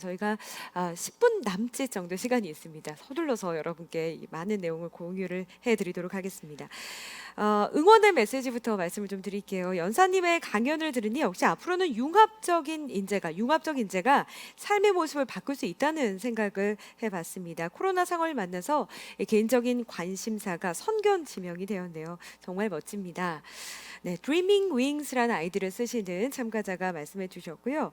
저희가 아, 10분 남짓 정도 시간이 있습니다. 서둘러서 여러분께 이 많은 내용을 공유를 해드리도록 하겠습니다. 어, 응원의 메시지부터 말씀을 좀 드릴게요. 연사님의 강연을 들으니 역시 앞으로는 융합적인 인재가 융합적 인재가 삶의 모습을 바꿀 수 있다는 생각을 해봤습니다. 코로나 상황을 만나서 이 개인적인 관심사가 선견 지명이 되었네요. 정말 멋집니다. 네, Dreaming Wings라는 아이디를 쓰시는 참가자가 말씀해 주셨고요.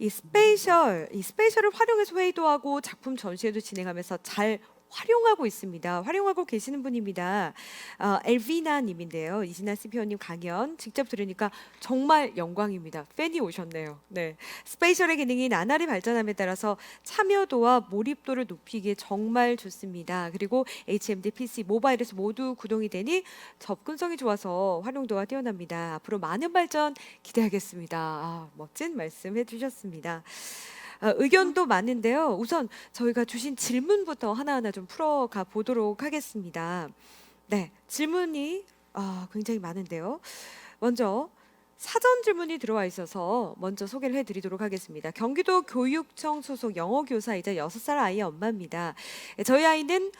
이 스페셜, 이 스페셜 을 활용해서 회의도 하고 작품 전시회도 진행하면서 잘 활용하고 있습니다. 활용하고 계시는 분입니다. 어, 엘비나 님인데요. 이진아 CPO님 강연 직접 들으니까 정말 영광입니다. 팬이 오셨네요. 네. 스페셜의 기능이 나날이 발전함에 따라서 참여도와 몰입도를 높이기에 정말 좋습니다. 그리고 HMD, PC, 모바일에서 모두 구동이 되니 접근성이 좋아서 활용도가 뛰어납니다. 앞으로 많은 발전 기대하겠습니다. 아, 멋진 말씀 해주셨습니다. 아, 의견도 많은데요. 우선 저희가 주신 질문부터 하나하나 좀 풀어가 보도록 하겠습니다. 네, 질문이 아, 굉장히 많은데요. 먼저 사전 질문이 들어와 있어서 먼저 소개를 해드리도록 하겠습니다. 경기도 교육청 소속 영어 교사이자 6살 아이의 엄마입니다. 예, 저희 아이는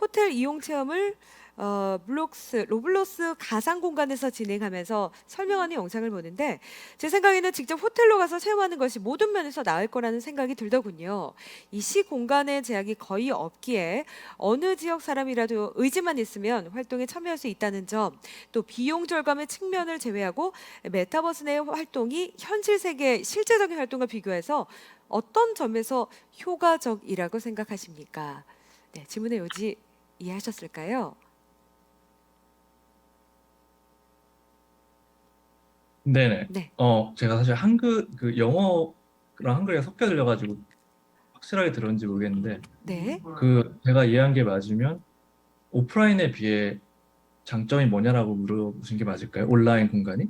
호텔 이용 체험을 어, 블록스, 로블록스 가상 공간에서 진행하면서 설명하는 영상을 보는데 제 생각에는 직접 호텔로 가서 체험하는 것이 모든 면에서 나을 거라는 생각이 들더군요. 이 시 공간의 제약이 거의 없기에 어느 지역 사람이라도 의지만 있으면 활동에 참여할 수 있다는 점, 또 비용 절감의 측면을 제외하고 메타버스 내 활동이 현실 세계 실제적인 활동과 비교해서 어떤 점에서 효과적이라고 생각하십니까? 네, 질문의 요지 이해하셨을까요? 네네. 네. 어, 제가 사실 한글, 그 영어랑 한글이 섞여 들려 가지고 확실하게 들었는지 모르겠는데, 네. 그 제가 이해한 게 맞으면 오프라인에 비해 장점이 뭐냐라고 물어보신 게 맞을까요? 온라인 공간이?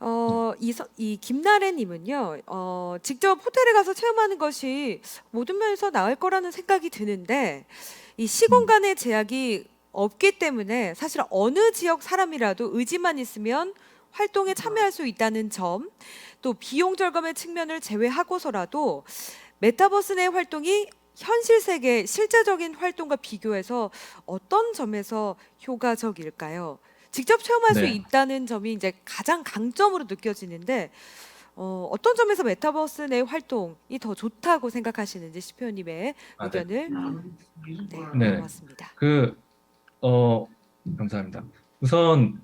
어, 이, 서- 이 김나래 님은요, 어, 직접 호텔에 가서 체험하는 것이 모든 면에서 나을 거라는 생각이 드는데, 이 시공간의 제약이 없기 때문에 사실 어느 지역 사람이라도 의지만 있으면 활동에 참여할 수 있다는 점, 또 비용 절감의 측면을 제외하고서라도 메타버스 내 활동이 현실 세계 실제적인 활동과 비교해서 어떤 점에서 효과적일까요? 직접 체험할 수 네. 있다는 점이 이제 가장 강점으로 느껴지는데 어, 어떤 점에서 메타버스 내 활동이 더 좋다고 생각하시는지 시표님의 아, 네. 의견을 네, 네. 물어봤습니다. 그, 어, 감사합니다. 우선,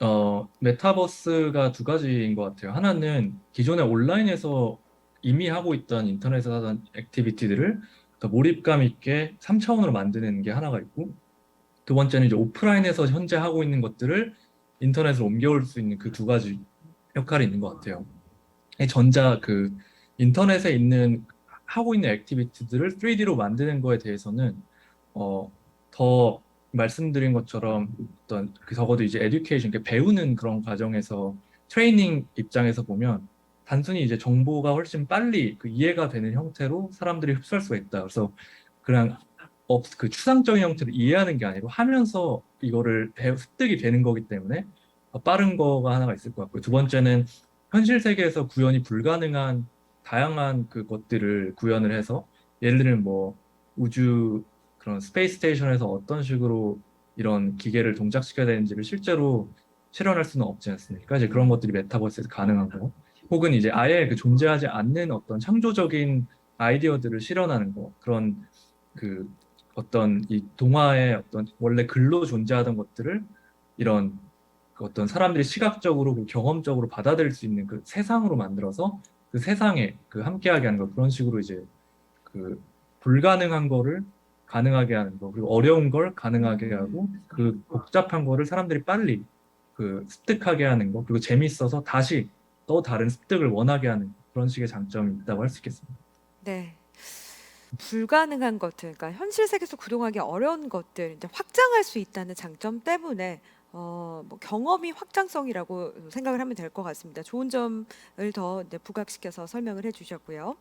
어, 메타버스가 두 가지인 것 같아요. 하나는 기존에 온라인에서 이미 하고 있던 인터넷에서 하던 액티비티들을 더 몰입감 있게 3차원으로 만드는 게 하나가 있고, 두 번째는 이제 오프라인에서 현재 하고 있는 것들을 인터넷으로 옮겨올 수 있는 그 두 가지 역할이 있는 것 같아요. 이 전자 그 인터넷에 있는 하고 있는 액티비티들을 3D로 만드는 거에 대해서는 어, 더 말씀드린 것처럼 어떤 그 적어도 이제 에듀케이션, 그러니까 배우는 그런 과정에서 트레이닝 입장에서 보면 단순히 이제 정보가 훨씬 빨리 그 이해가 되는 형태로 사람들이 흡수할 수가 있다. 그래서 그냥 어, 그 추상적인 형태로 이해하는 게 아니고 하면서 이거를 배, 습득이 되는 거기 때문에 더 빠른 거가 하나가 있을 것 같고요. 두 번째는 현실 세계에서 구현이 불가능한 다양한 그 것들을 구현을 해서 예를 들면 뭐 우주 그런 스페이스 스테이션에서 어떤 식으로 이런 기계를 동작시켜야 되는지를 실제로 실현할 수는 없지 않습니까? 이제 그런 것들이 메타버스에서 가능한 거. 혹은 이제 아예 그 존재하지 않는 어떤 창조적인 아이디어들을 실현하는 거. 그런 그 어떤 이 동화의 어떤 원래 글로 존재하던 것들을 이런 그 어떤 사람들이 시각적으로 그 경험적으로 받아들일 수 있는 그 세상으로 만들어서 그 세상에 그 함께하게 하는 거 그런 식으로 이제 그 불가능한 거를 가능하게 하는 거 그리고 어려운 걸 가능하게 하고 그 복잡한 거를 사람들이 빨리 그 습득하게 하는 거 그리고 재밌어서 다시 또 다른 습득을 원하게 하는 그런 식의 장점이 있다고 할 수 있겠습니다. 네. 불가능한 것들, 그러니까 현실 세계에서 구동하기 어려운 것들 이제 확장할 수 있다는 장점 때문에 어, 뭐 경험이 확장성이라고 생각을 하면 될 것 같습니다. 좋은 점을 더 부각시켜서 설명을 해주셨고요.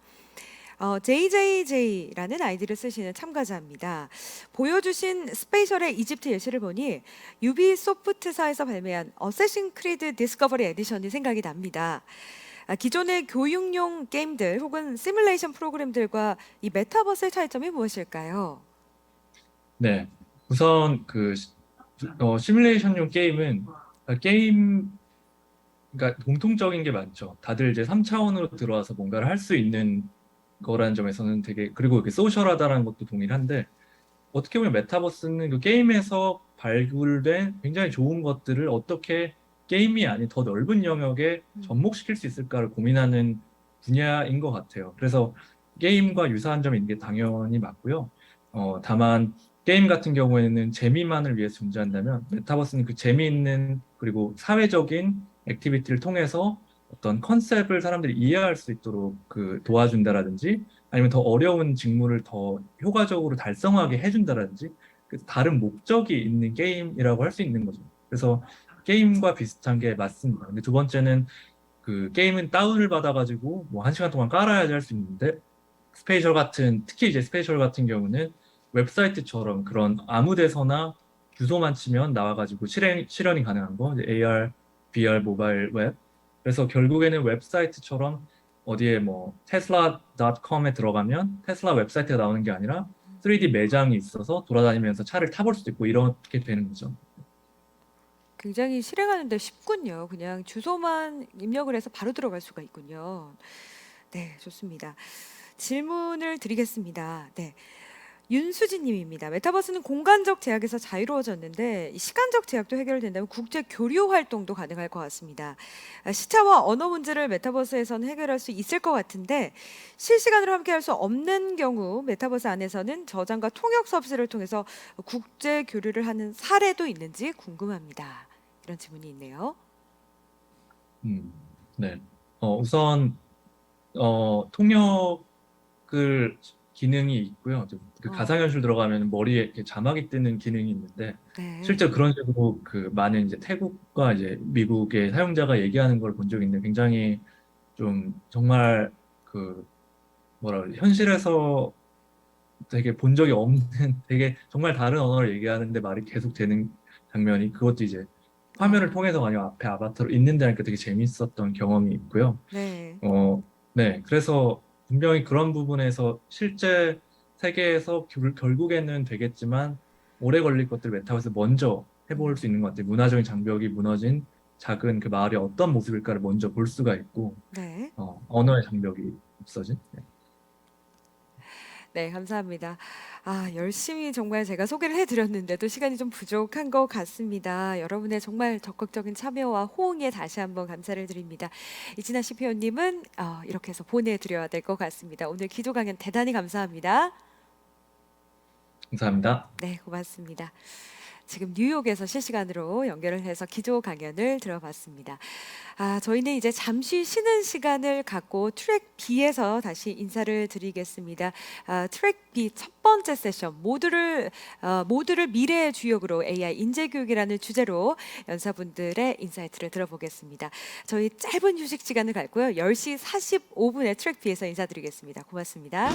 어, JJJ라는 아이디를 쓰시는 참가자입니다. 보여주신 스페셜의 이집트 예시를 보니 유비소프트사에서 발매한 어쌔신 크리드 디스커버리 에디션이 생각이 납니다. 아, 기존의 교육용 게임들 혹은 시뮬레이션 프로그램들과 이 메타버스의 차이점이 무엇일까요? 네. 우선 그 시- 어, 시뮬레이션용 게임은 아, 게임 그러니까 공통적인 게 많죠. 다들 이제 3차원으로 들어와서 뭔가를 할 수 있는 거라는 점에서는 되게 그리고 이렇게 소셜하다라는 것도 동일한데 어떻게 보면 메타버스는 그 게임에서 발굴된 굉장히 좋은 것들을 어떻게 게임이 아닌 더 넓은 영역에 음. 접목시킬 수 있을까를 고민하는 분야인 것 같아요. 그래서 게임과 유사한 점이 있는 게 당연히 맞고요. 어, 다만 게임 같은 경우에는 재미만을 위해서 존재한다면 메타버스는 그 재미있는 그리고 사회적인 액티비티를 통해서 어떤 컨셉을 사람들이 이해할 수 있도록 그 도와준다라든지 아니면 더 어려운 직무를 더 효과적으로 달성하게 해준다라든지 그 다른 목적이 있는 게임이라고 할 수 있는 거죠. 그래서 게임과 비슷한 게 맞습니다. 근데 두 번째는 그 게임은 다운을 받아가지고 뭐 한 시간 동안 깔아야지 할 수 있는데 스페이셜 같은 특히 이제 스페이셜 같은 경우는 웹사이트처럼 그런 아무 데서나 주소만 치면 나와가지고 실행, 실현이 가능한 거 AR, VR 모바일 웹 그래서 결국에는 웹사이트처럼 어디에 뭐 테슬라.com에 들어가면 테슬라 웹사이트가 나오는 게 아니라 3D 매장이 있어서 돌아다니면서 차를 타볼 수도 있고 이렇게 되는 거죠. 굉장히 실행하는데 쉽군요. 그냥 주소만 입력을 해서 바로 들어갈 수가 있군요. 네, 좋습니다. 질문을 드리겠습니다. 네. 윤수진 님입니다. 메타버스는 공간적 제약에서 자유로워졌는데 이 시간적 제약도 해결된다면 국제 교류 활동도 가능할 것 같습니다. 아, 시차와 언어 문제를 메타버스에서는 해결할 수 있을 것 같은데 실시간으로 함께 할 수 없는 경우 메타버스 안에서는 저장과 통역 서비스를 통해서 국제 교류를 하는 사례도 있는지 궁금합니다. 이런 질문이 있네요. 음, 네. 어, 우선 어, 통역을 기능이 있고요. 좀그 어. 가상현실 들어가면 머리에 이렇게 자막이 뜨는 기능이 있는데 네. 실제 그런 식으로 그 많은 이제 태국과 이제 미국의 사용자가 얘기하는 걸 본 적이 있는데 굉장히 좀 정말 그 뭐라 현실에서 되게 본 적이 없는 되게 정말 다른 언어를 얘기하는데 말이 계속 되는 장면이 그것도 이제 화면을 통해서 아니면 앞에 아바타로 있는다니까 되게 재밌었던 경험이 있고요. 네. 어, 네. 그래서 분명히 그런 부분에서 실제 세계에서 결- 결국에는 되겠지만 오래 걸릴 것들 메타버스 먼저 해볼 수 있는 것 같아요. 문화적인 장벽이 무너진 작은 그 마을이 어떤 모습일까를 먼저 볼 수가 있고, 네. 어, 언어의 장벽이 없어진. 네. 네, 감사합니다. 아, 열심히 정말 제가 소개를 해드렸는데도 시간이 좀 부족한 것 같습니다. 여러분의 정말 적극적인 참여와 호응에 다시 한번 감사를 드립니다. 이진아 CPO님은 어, 이렇게 해서 보내드려야 될 것 같습니다. 오늘 기조 강연 대단히 감사합니다. 감사합니다. 네, 고맙습니다. 지금 뉴욕에서 실시간으로 연결을 해서 기조 강연을 들어봤습니다. 아, 저희는 이제 잠시 쉬는 시간을 갖고 트랙 B에서 다시 인사를 드리겠습니다. 아, 트랙 B 첫 번째 세션 모두를 어, 모두를 미래의 주역으로 AI 인재 교육이라는 주제로 연사분들의 인사이트를 들어보겠습니다. 저희 짧은 휴식 시간을 갖고요. 10시 45분에 트랙 B에서 인사드리겠습니다. 고맙습니다.